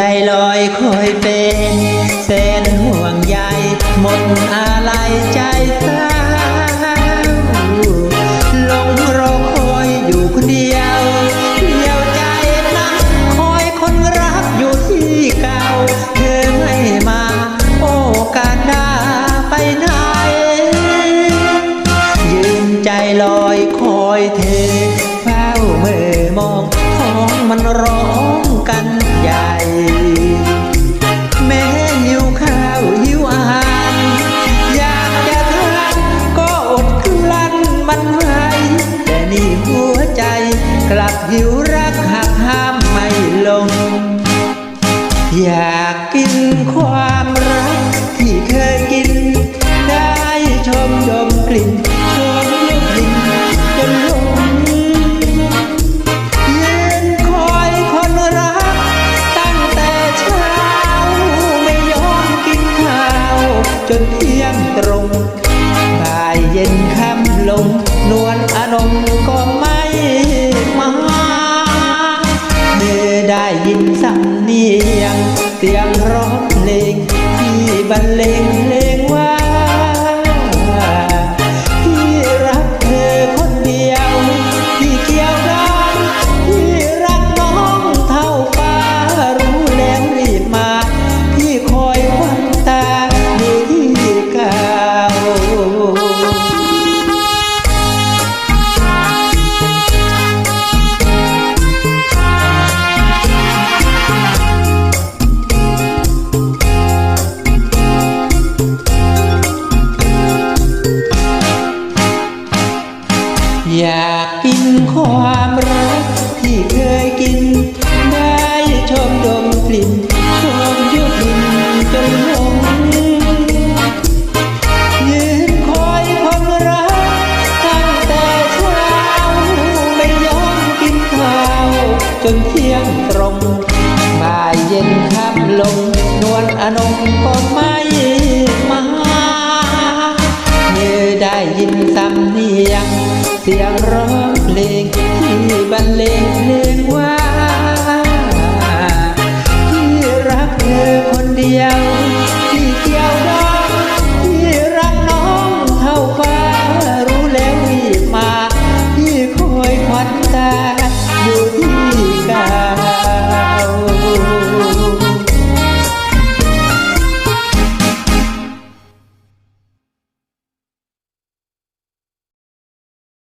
ใจลอยคอยเป็นแสนห่วงใยหมดอา กลับหิวรักหักห้ามไม่ลง อยากกินความรักที่เคยกิน ได้ชมดมกลิ่นชมกลิ่นจนหลงยืนคอยคนรัก ตั้งแต่เช้า ไม่ยอมกินข้าว จนเที่ยงตรงบ่ายเย็นค่ำลง นวลอนงก็ไม่มา นสำเนียง เสียงร้องเพลงที่บรรเลงเพลงว่า ความรักที่เคยกิน ได้ชมดมกลิ่นชมยุพินจนหลงยืนคอยคนรักตั้งแต่เช้าไม่ยอมกินข้าว จนเที่ยงตรงบ่ายเย็นค่ำลง นวลอนงก็ไม่มาเมื่อได้ยินสำเนียง เสียงร้อง เลงที่บรรเลงเพลงว่า